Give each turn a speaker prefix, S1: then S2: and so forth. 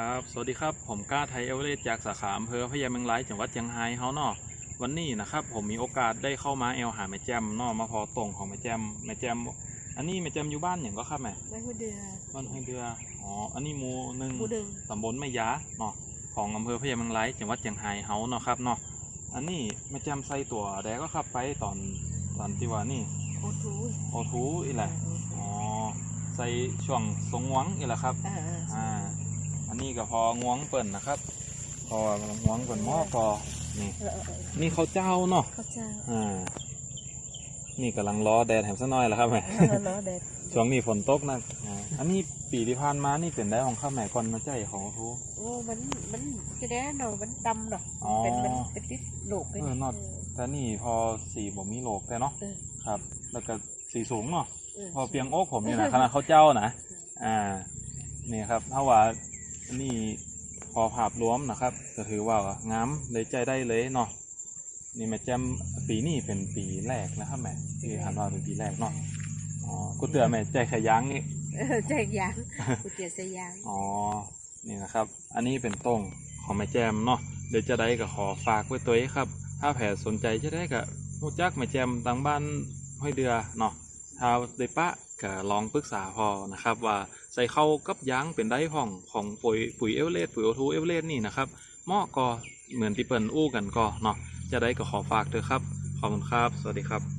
S1: ครับ สวัสดีครับ ผมก้าไทยเอเวอเรสต์จากสาขาอำเภอพญาเมืองไร้จังหวัดเชียงรายเฮาเนาะวันนี้นะครับ ผมมีโอกาสได้เข้ามาแอลหาแม่แจมเนาะมาพอตรงของแม่แจมแม่แจม อันนี้แม่แจมอยู่บ้านอย่างก็ครับแม่
S2: ไม่หัวเดือ
S1: บ้านห้วยเดืออ๋อ อันนี้หมู่หนึ่ง
S2: ผู้ดึง
S1: ตำบลแม่ยาเนาะของอำเภอพญาเมืองไร้จังหวัดเชียงรายเฮาเนาะครับเนาะ อันนี้แม่แจมใส่ตัวแดก็ครับไปตอนตอนที่ว่านี่
S2: โอทู
S1: โอทูอีแหละ
S2: เออ
S1: อ๋อใส่ช่วงทรงหวังอีแหละครับ
S2: เออเออ
S1: อ่าอั นนี้ก็พอง้วงเปิ่นนะครับพอง้วงเปิ่นหม้อพอนี่
S2: เออเออเออ
S1: นี่เขาวเจ้าเนาะ
S2: ข้าวเจ้า
S1: อ่านี่กำลังรอแดดแถมสักหน่อยแล้วครับแม่
S2: เออเนาะเด็ด
S1: ช่วงนี้ฝนตกนะอ่าอันนี้ปีที่ผ่านมานี่เป็นได้ของข้าวแม่ก่อนมาใจของทู
S2: โอ้ มัน มันจะได้เนาะมันดำเนาะ
S1: อ๋อ
S2: เป็น มันเป็นติดโหลกเลย
S1: เออเนาะแต่นี่พอสีบ่มีโลกแต่เนาะ
S2: เออ
S1: ครับ แล้วก็สีสูงเนาะ
S2: เออ
S1: พอเพียงอกผมนี่นะขนาดเขาวเจ้านะ อ่า นี่ครับ ถ้าว่าอั นนี่พอภาพรวมนะครับ ก็ถือว่างามเลยใจได้เลยเนาะนี่แม่แจมปีนี้เป็นปีแรกนะครับแม่ที่หันว่าเป็นปีแรกเนาะอ๋อกูเตือแม่ใจขยั้งนี่
S2: เออใจยางกูเตียใส่ยาง
S1: อ๋อนี่นะครับ อันนี้เป็นต้งของแม่แจมเนาะเดี๋ยวจะได้ก็ขอฝากไว้ตัวเองครับ ถ้าแผสนใจจะได้ก็รู้จักแม่แจมตังบ้านห้อยเดือเนาะถ้าได้ปะก็ลองปรึกษาพอนะครับว่าใส่เข้ากับยางเป็นได้ของของปุ๋ยปุ๋ยเอเวเลตปุ๋ยโอทูเอเวเลตนี่นะครับเหมาะก็เหมือนที่เปิ่นอู้กันก็เนาะจะได้ก็ขอฝากเถอะครับ ขอบคุณครับ สวัสดีครับ